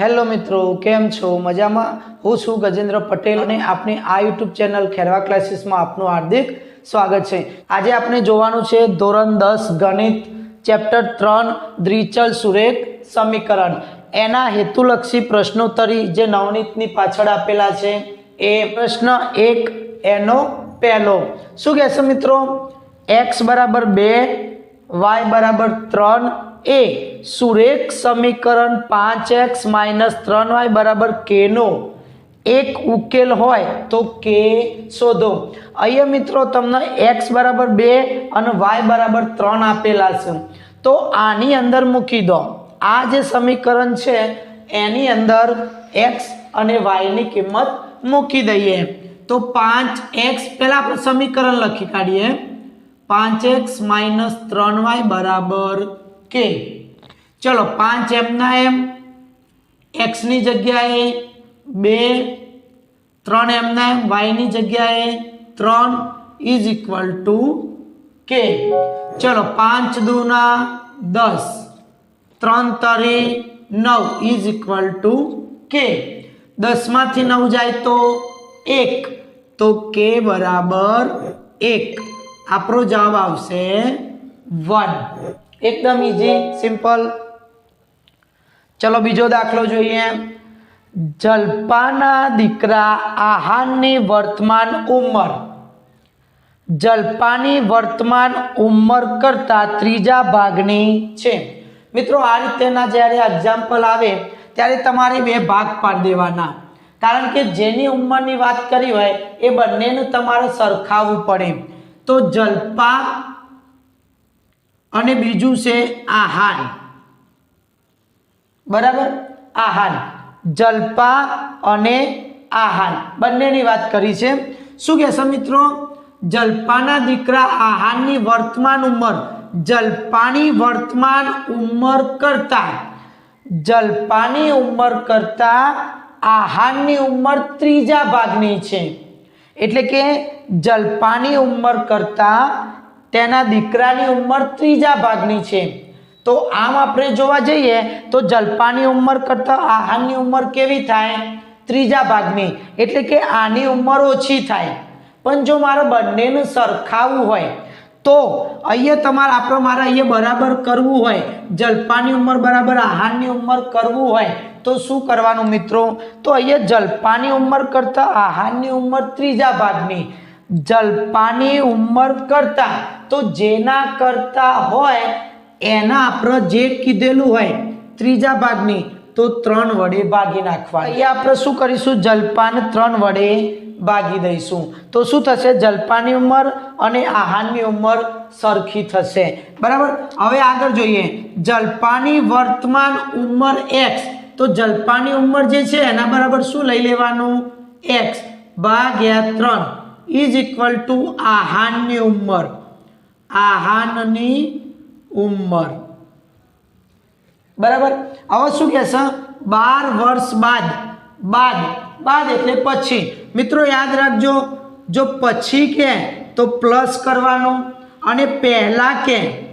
Hello મિત્રો, કેમ છો? મજામાં? હું છું ગજેન્દ્ર પટેલ અને આપની આ યુટ્યુબ ચેનલ ખેરવા ક્લાસીસમાં આપનું હાર્દિક સ્વાગત છે. આજે આપણે જોવાનું છે ધોરણ દસ ગણિત ચેપ્ટર ત્રણ દ્વિચલ સુરેખ સમીકરણ. એના હેતુલક્ષી પ્રશ્નોત્તરી જે નવનીતની પાછળ આપેલા છે એ પ્રશ્ન એક, એનો પહેલો. શું કહેશે મિત્રો? એક્સ બરાબર બે વાય બરાબર ત્રણ એ સુરેખ સમીકરણ પાંચ એક્સ માઇનસ ત્રણ વાય બરાબર કેનો એક ઉકેલ હોય તો કે શોધો. અહીંયા મિત્રો તમને એક્સ બરાબર બે અને વાય બરાબર ત્રણ આપેલા છે. તો આની અંદર મૂકી દો. આ જે સમીકરણ છે, એની અંદર એક્સ અને વાયની કિંમત મૂકી દઈએ. તો પાંચ એક્સ, પહેલાં આપણે સમીકરણ લખી કાઢીએ. પાંચ એક્સ માઇનસ ત્રણ વાય બરાબર કે ચલો પાંચ એમના એમ એક્સની જગ્યાએ બે ત્રણ એમના એમ વાયની જગ્યાએ ત્રણ ઇઝ ઇક્વલ ટુ કે ચલો પાંચ દુના દસ ત્રણ તરી નવ ઇઝ ઇક્વલ ટુ કે દસમાંથી નવ જાય તો એક તો કે બરાબર એક આપણો જવાબ આવશે વન એકદમ ઇઝી સિમ્પલ ચલો બીજો દાખલો જોઈએ. જલ્પાના દીકરા આહારની વર્તમાન ઉંમર. જલ્પાની વર્તમાન ઉંમર કરતા ત્રીજા ભાગની છે. મિત્રો, આ રીતેના જ્યારે એક્ઝામ્પલ આવે, ત્યારે તમારે બે ભાગ પાડી દેવાના. કારણ કે જેની ઉંમરની વાત કરી હોય, એ બંનેનું તમારે સરખાવવું પડે. તો જલ્પા અને બીજું છે આહાન બરાબર? આહાન જલ્પા અને આહાન બંનેની વાત કરી છે. શું કહેશો મિત્રો? જલ્પાના દીકરા આહાનની વર્તમાન ઉંમર. જલ્પાની વર્તમાન ઉંમર કરતા, જલ્પાની ઉંમર કરતા આહારની ઉંમર ત્રીજા ભાગની છે. એટલે કે જલ્પાની ઉંમર કરતા તેના દીકરાની ઉંમર ત્રીજા ભાગની છે. તો આમ આપણે જોવા જઈએ તો જલ્પાની ઉંમર કરતાં આહારની ઉંમર કેવી થાય? ત્રીજા ભાગની. એટલે કે આની ઉંમર ઓછી થાય. પણ જો મારે બંનેને સરખાવવું હોય, તો અહીંયા તમારે આપણે મારે અહીંયા બરાબર કરવું હોય. જલ્પાની ઉંમર બરાબર આહારની ઉંમર કરવું હોય, તો શું કરવાનું મિત્રો? તો અહીંયા જલ્પાની ઉંમર કરતાં આહારની ઉંમર ત્રીજા ભાગની. જલ્પાની ઉંમર કરતાં. તો જેના કરતા હોય, એના આપણે જે કીધેલું હોય, ત્રીજા ભાગની, તો ત્રણ વડે ભાગી નાખવા એ આપણે શું કરીશું? જલ્પાને ત્રણ વડે ભાગી દઈશું. તો શું થશે? જલ્પાની ઉંમર અને આહારની ઉંમર સરખી થશે. બરાબર? હવે આગળ જોઈએ. જલ્પાની વર્તમાન ઉંમર એક્સ તો જલ્પાની ઉંમર જે છે, એના બરાબર શું લઈ લેવાનું? એક્સ ભાગ્યા ત્રણ. ઇઝ ઇક્વલ ટુ આહાનની ઉંમર. આહાનની ઉંમર. બરાબર? હવે શું કહેશે બાર વર્ષ બાદ. બાદ. બાદ એટલે પછી. મિત્રો યાદ રાખજો, જો પછી કે, તો પ્લસ કરવાનું અને પહેલાં કે,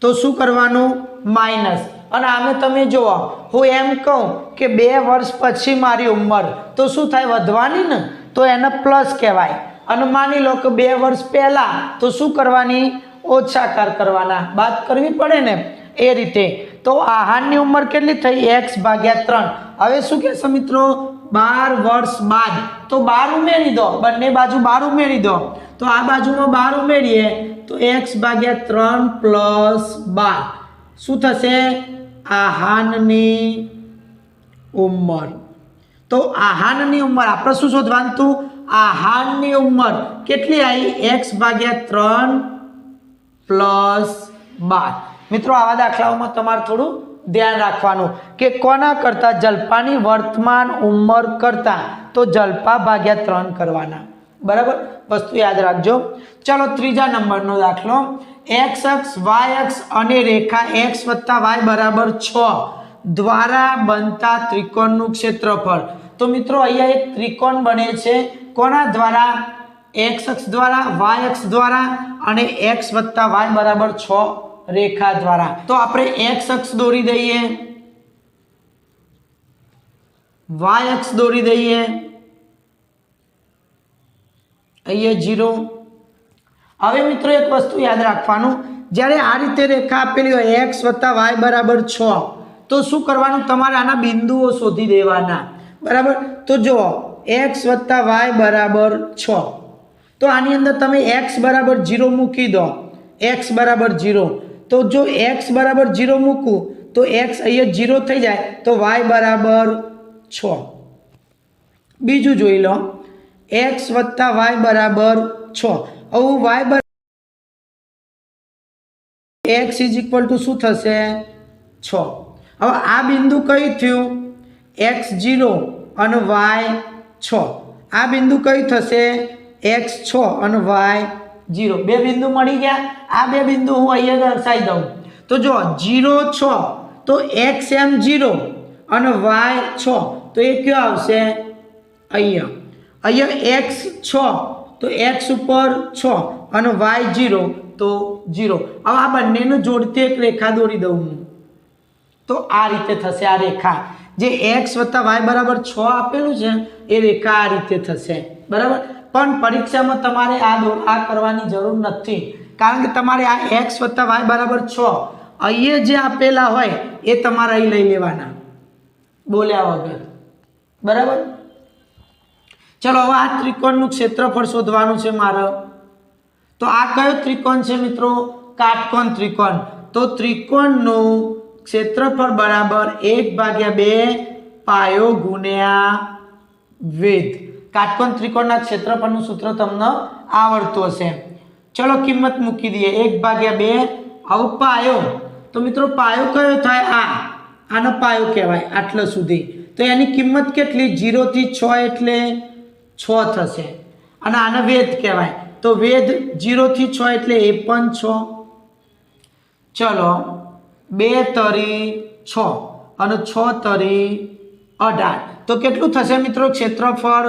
તો શું કરવાનું? માઇનસ અને આમે તમે જુઓ, હું એમ કહું કે બે વર્ષ પછી મારી ઉંમર. તો શું થાય? વધવાની ને? તો એને પ્લસ કહેવાય. અને માની લો કે બે વર્ષ પહેલાં તો શું કરવાની? ઓછાકાર કરવાના. બાદ કરવી પડે ને એ રીતે. તો આહારની ઉંમર કેટલી થઈ? એક્સ ભાગ્યા ત્રણ. હવે શું કહેશો મિત્રો? બાર વર્ષ બાદ. તો બાર ઉમેરી દો. બંને બાજુ બાર ઉમેરી દો. તો આ બાજુમાં બાર ઉમેરીએ તો એક્સ ભાગ્યા ત્રણ પ્લસ બાર. શું થશે? આહાનની ઉંમર. તો આહાનની ઉંમર આપણે શું શોધવાનું? હતું આહાનની ઉંમર કેટલી આવી એક્સ ભાગ્યા ત્રણ પ્લસ બાર. મિત્રો, આવા દાખલાઓમાં તમારે થોડું ધ્યાન રાખવાનું કે કોના કરતાં જલ્પાની વર્તમાન ઉંમર કરતાં તો જલ્પા ભાગ્યા ત્રણ કરવાના. બરાબર? વસ્તુ યાદ રાખજો. ચલો, ત્રીજા નંબરનો દાખલો. એક્સ અક્ષ, વાય અક્ષ અને રેખા એક્સ વત્તા વાય બરાબર છ. દ્વારા બનતા ત્રિકોણનું ક્ષેત્રફળ. તો મિત્રો, અહીંયા એક ત્રિકોણ બને છે. કોના દ્વારા? એક્સ અક્ષ દ્વારા, વાય અક્ષ દ્વારા અને એક્સ વત્તા વાય બરાબર છ રેખા દ્વારા. તો આપણે એક્સ અક્ષ દોરી દઈએ. વાય અક્ષ દોરી દઈએ. અહીંયા જીરો. હવે મિત્રો એક વસ્તુ યાદ રાખવાનું. જ્યારે આ રીતે રેખા આપેલી હોય, એક્સ વત્તા વાય બરાબર છ. તો શું કરવાનું? તમારે આના બિંદુઓ શોધી દેવાના. બરાબર? તો જુઓ એક્સ વત્તા વાય બરાબર છ. તો આની અંદર તમે એક્સ બરાબર જીરો મૂકી દો. એક્સ બરાબર જીરો તો જો એક્સ બરાબર જીરો મૂકું, તો એક્સ અહીંયા જીરો થઈ જાય. તો વાય બરાબર છ. બીજું જોઈ લો. એક્સ વત્તા વાય બરાબર છ. આવું વાય બરાબર એક્સ ઇઝ ઇક્વલ ટુ શું થશે? છ. હવે આ બિંદુ કયું થયું? એક્સ જીરો અને વાય છ. આ બિંદુ કયું થશે? એક્સ છ અને વાય જીરો. બે બિંદુ મળી ગયા. આ બે બિંદુ હું અહીંયા દર્શાવી દઉં. તો જો જીરો છ, તો એક્સ એમ જીરો અને વાય છ. તો એ કયો આવશે? અહીંયા. અહીંયા એક્સ છ, તો એક્સ ઉપર છ અને વાય જીરો, તો જીરો. હવે આ બંનેનું જોડતી એક રેખા દોરી દઉં હું. તો આ રીતે થશે આ રેખા. જે એક્સ વત્તા વાય બરાબર છ આપેલું છે, એ રેખા આ રીતે થશે. બરાબર? પણ પરીક્ષામાં તમારે આ આ કરવાની જરૂર નથી. કારણ કે તમારે આ એક્સ વત્તા વાય બરાબર છ, અહીંયા જે આપેલા હોય, એ તમારે અહીં લઈ લેવાના. બોલ્યા વગર. બરાબર? ચલો, હવે આ ત્રિકોણનું ક્ષેત્રફળ શોધવાનું છે મારે. તો આ કયો ત્રિકોણ છે મિત્રો? કાટકોણ ત્રિકોણ. તો ત્રિકોણનું ક્ષેત્રફળ બરાબર એક ભાગ્યા બે પાયો ગુણ્યા વેધ કાટકોણ ત્રિકોણના ક્ષેત્રફળનું સૂત્ર તમને આવડતું હશે. ચલો કિંમત મૂકી દઈએ. એક ભાગ્યા બે. આવું પાયો. તો મિત્રો, પાયો કયો થાય? આ. આનો પાયો કહેવાય, આટલા સુધી. તો એની કિંમત કેટલી? જીરોથી છ એટલે છ થશે. અને આને વેદ કહેવાય. તો વેદ જીરોથી છ એટલે એ પણ છ. ચલો. બે તરી છ અને છ તરી અઢાર. તો કેટલું થશે મિત્રો ક્ષેત્રફળ?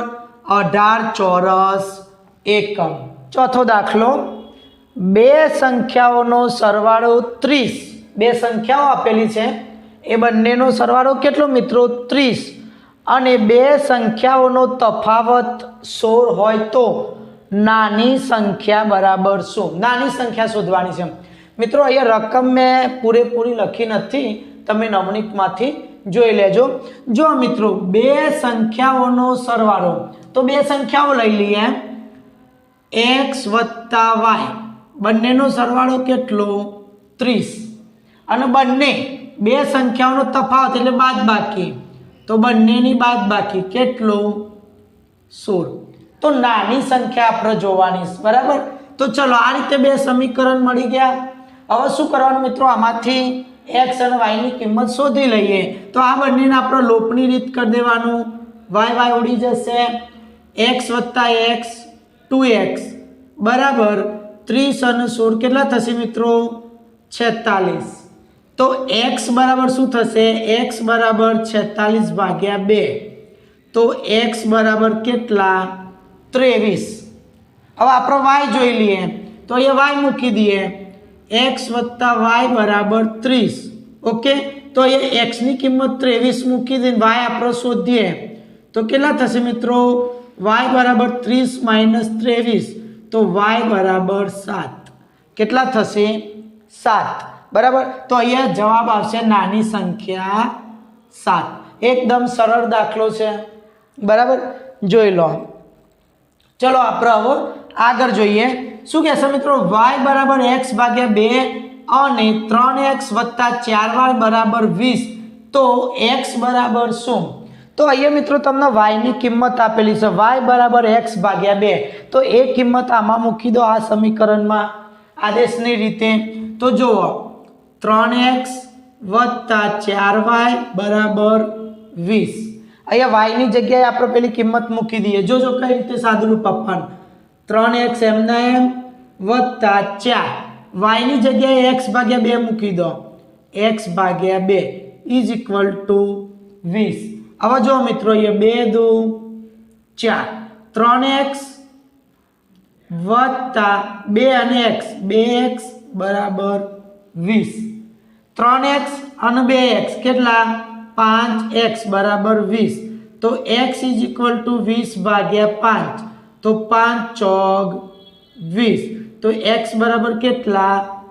અઢાર ચોરસ એકમ. ચોથો દાખલો. બે સંખ્યાઓનો સરવાળો ત્રીસ. બે સંખ્યાઓ આપેલી છે. એ બંનેનો સરવાળો કેટલો મિત્રો? ત્રીસ. અને બે સંખ્યાઓનો તફાવત સોળ હોય તો નાની સંખ્યા બરાબર શું નાની સંખ્યા શોધવાની છે મિત્રો, અહીંયા રકમ મેં પૂરેપૂરી લખી નથી. તમે નવનીતમાંથી જોઈ લેજો. જો મિત્રો, બે સંખ્યાઓનો સરવાળો. તો બે સંખ્યાઓ લઈ લઈએ. એક્સ વત્તા વાય. બંનેનો સરવાળો કેટલો? ત્રીસ. અને બંને, બે સંખ્યાઓનો તફાવત એટલે બાદ બાકી તો બંનેની બાદ બાકી કેટલો? સોળ. તો નાની સંખ્યા આપણે જોવાની બરાબર? તો ચલો, આ રીતે બે સમીકરણ મળી ગયા. હવે શું કરવાનું મિત્રો? આમાંથી એક્સ અને વાયની કિંમત શોધી લઈએ. તો આ બંનેને આપણે લોપની રીત કરી દેવાનું. વાય વાય ઉડી જશે. એક્સ વત્તા એક્સ ટુ એક્સ બરાબર. ત્રીસ અને સોળ કેટલા થશે મિત્રો? છેતાલીસ. તો એક્સ બરાબર શું થશે? એક્સ બરાબર છેતાલીસ ભાગ્યા બે. તો એક્સ બરાબર કેટલા? ત્રેવીસ. હવે આપણો વાય જોઈ લઈએ. તો અહીંયા વાય મૂકી દઈએ. એક્સ વત્તા વાય બરાબર ત્રીસ. ઓકે તો અહીંયા એક્સની કિંમત ત્રેવીસ મૂકી દઈને વાય આપણે શોધીએ. તો કેટલા થશે મિત્રો? વાય બરાબર ત્રીસ માઇનસ ત્રેવીસ. તો વાય બરાબર સાત. કેટલા થશે? સાત. બરાબર? તો અહીંયા જવાબ આવશે નાની સંખ્યા સાત. એકદમ સરળ દાખલો છે. બરાબર? જોઈ લો. ચલો આપણે હવે આગળ જોઈએ. શું કહેશો મિત્રો? વાય બરાબર એક્સ ભાગ્યા બે અને ત્રણ એક્સ વત્તા ચાર વાય બરાબર વીસ. તો એક્સ બરાબર શું? તો અહીંયા મિત્રો તમને વાયની કિંમત આપેલી છે. વાય બરાબર એક્સ ભાગ્યા બે. તો એ કિંમત આમાં મૂકી દો આ સમીકરણમાં આદેશની રીતે. તો જુઓ, ત્રણ એક્સ વત્તા ચાર વાય બરાબર વીસ. અહીંયા વાયની જગ્યાએ આપણે પેલી કિંમત મૂકી દઈએ. જોજો કઈ રીતે સાદુરૂપ આપવાનું ત્રણ એક્સ એમના એમ વત્તા ચાર. વાયની જગ્યાએ એક્સ ભાગ્યા બે મૂકી દો. એક્સ ભાગ્યા બે ઇઝ ઇક્વલ ટુ વીસ. હવે જો મિત્રો અહીંયા બે દો. ચાર. ત્રણ એક્સ વત્તા બે અને એક્સ. બે એક્સ બરાબર વીસ. ત્રણ એક્સ અને બે એક્સ કેટલા? પાંચ એક્સ બરાબર વીસ. તો એક્સ ઇઝ ઇક્વલ ટુ વીસ ભાગ્યા પાંચ. તો પાંચ ચોગ વીસ. તો એક્સ બરાબર કેટલા?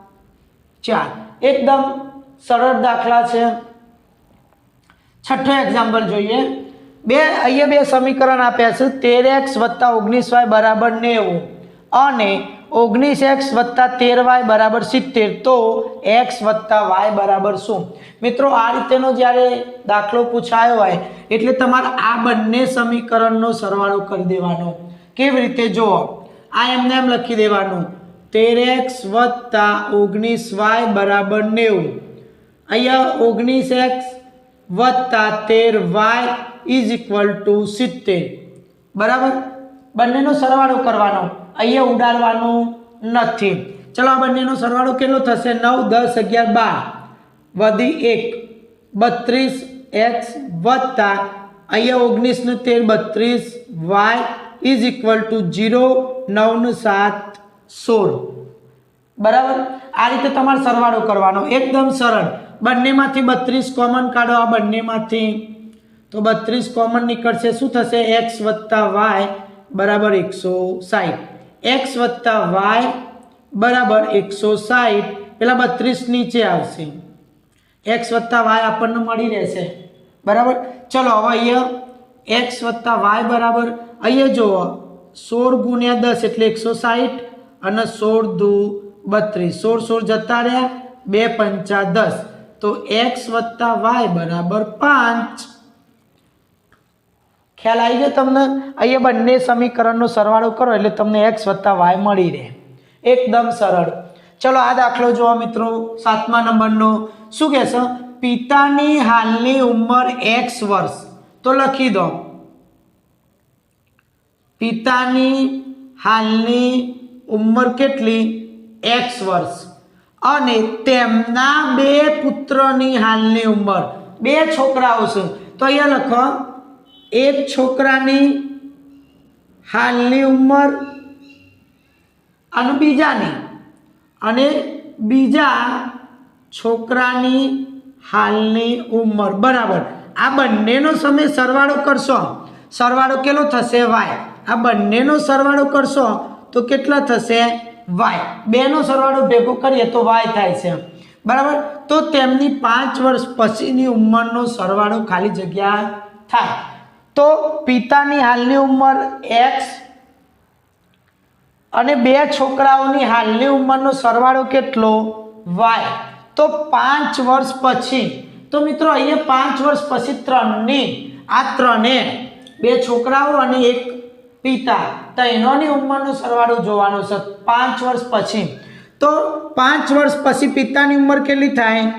ચાર. એકદમ સરળ દાખલા છે. છઠ્ઠો એક્ઝામ્પલ જોઈએ. બે, અહીંયા બે સમીકરણ આપ્યા છે. તેર એક્સ વત્તા ઓગણીસ વાય બરાબર નેવું. અને ઓગણીસ એક્સ વત્તા તેર વાય બરાબર સિત્તેર. તો એક્સ વત્તા વાય બરાબર શું? મિત્રો, આ રીતેનો જ્યારે દાખલો પૂછાયો હોય, એટલે તમારે આ બંને સમીકરણનો સરવાળો કરી દેવાનો. કેવી રીતે જુઓ આ એમને એમ લખી દેવાનું? તેર એક્સ વત્તા ઓગણીસ વાય બરાબર નેવું. અહીંયા ઓગણીસ એક્સ વત્તા તેર વાય ઇઝ ઇક્વલ ટુ સિત્તેર. બરાબર? બંનેનો સરવાળો કરવાનો. અહીંયા ઉડાડવાનું નથી. ચલો આ બંનેનો સરવાળો કેટલો થશે? નવ, દસ, અગિયાર, બાર. વધી એક. બત્રીસ એક્સ વત્તા અહીંયા ઓગણીસનું તેર, બત્રીસ y is equal to zero નવનું સાત સોળ બરાબર? આ રીતે તમારે સરવાળો કરવાનો. એકદમ સરળ. બંનેમાંથી બત્રીસ કોમન કાઢો, આ બંનેમાંથી. તો બત્રીસ કોમન નીકળશે. શું થશે? એક્સ વત્તા વાય બરાબર એકસો સાહીઠ. એક્સ વત્તા વાય બરાબર એકસો સાઠ પેલા બત્રીસ નીચે આવશે. એક્સ વત્તા વાય આપણને મળી રહેશે. બરાબર? ચલો, હવે અહીંયા એક્સ વત્તા વાય બરાબર અહીંયા જુઓ, સોળ ગુણ્યા દસ એટલે એકસો સાહીઠ અને સોળ દુ બત્રીસ. સોળ સોળ જતા રહ્યા, બે પંચા દસ. તો એક્સ વત્તા વાય બરાબર પાંચ. ખ્યાલ આવી ગયો તમને? અહીંયા બંને સમીકરણનો સરવાળો કરો એટલે તમને એક્સ વત્તા વાય મળી રહે. એકદમ સરળ. ચલો, આ દાખલો જુઓ મિત્રો, સાતમા નંબરનો. શું કહેશે? પિતાની હાલની ઉંમર એક્સ વર્ષ. તો લખી દો. પિતાની હાલની ઉંમર કેટલી? એક્સ વર્ષ. અને તેમના બે પુત્રની હાલની ઉંમર. બે છોકરાઓ છે. તો અહીંયા લખો એક છોકરાની હાલની ઉંમર અને બીજાની. અને બીજા છોકરાની હાલની ઉંમર. બરાબર. આ બંનેનો સમય સરવાળો કરશો. સરવાળો કેટલો થશે? વાય આ બંનેનો સરવાળો કરશો તો કેટલા થશે? વાય બેનો સરવાળો ભેગો કરીએ તો વાય થાય છે. બરાબર? તો તેમની પાંચ વર્ષ પછીની ઉંમરનો સરવાળો ખાલી જગ્યા થાય. તો પિતાની હાલની ઉંમર એક્સ અને બે છોકરાઓની હાલની ઉંમરનો સરવાળો કેટલો? વાય તો પાંચ વર્ષ પછી, તો મિત્રો અહીંયા પાંચ વર્ષ પછી ત્રણની, આ ત્રણે બે છોકરાઓ અને એક પિતા, તો એનોની ઉંમરનો સરવાળો જોવાનો છે પાંચ વર્ષ પછી. તો પાંચ વર્ષ પછી પિતાની ઉંમર કેટલી થાય?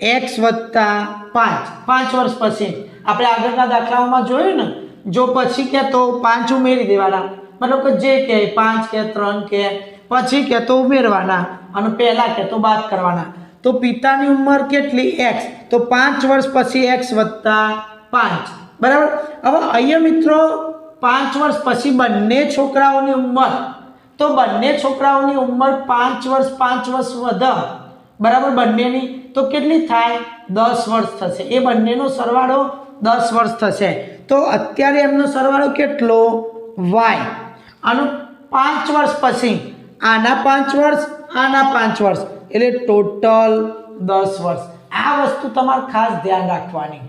એક્સ વત્તા પાંચ. પાંચ વર્ષ પછી. આપણે આગળના દાખલાઓમાં જોયું ને? જો પછી કે તો પાંચ ઉમેરી દેવાના. મતલબ કે જે કે પાંચ કે ત્રણ કે પછી કે તો ઉમેરવાના અને પહેલાં કે તો બાદ કરવાના. તો પિતાની ઉંમર કેટલી? એક્સ. તો પાંચ વર્ષ પછી એક્સ વત્તા પાંચ. બરાબર? હવે અહીંયા મિત્રો પાંચ વર્ષ પછી બંને છોકરાઓની ઉંમર. તો બંને છોકરાઓની ઉંમર પાંચ વર્ષ પાંચ વર્ષ વધે. બરાબર બંનેની? તો કેટલી થાય? દસ વર્ષ થશે. એ બંનેનો સરવાળો દસ વર્ષ થશે. તો અત્યારે એમનો સરવાળો કેટલો? વાય. આનું પાંચ વર્ષ પછી. આના પાંચ વર્ષ, આના પાંચ વર્ષ. એટલે ટોટલ દસ વર્ષ. આ વસ્તુ તમારે ખાસ ધ્યાન રાખવાની.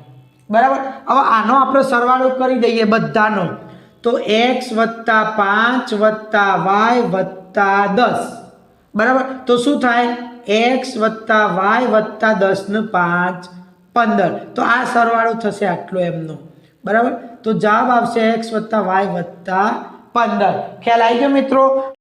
બરાબર? હવે આનો આપણે સરવાળો કરી દઈએ બધાનો. તો એક્સ વત્તા પાંચ વત્તા વાય વત્તા દસ. બરાબર? તો શું થાય? એક્સ વત્તા વાય વત્તા દસને પાંચ, પંદર. તો આ સરવાળો થશે આટલો એમનો. બરાબર? તો જવાબ આવશે એક્સ વત્તા વાય વત્તા પંદર. ખ્યાલ આવી ગયો મિત્રો?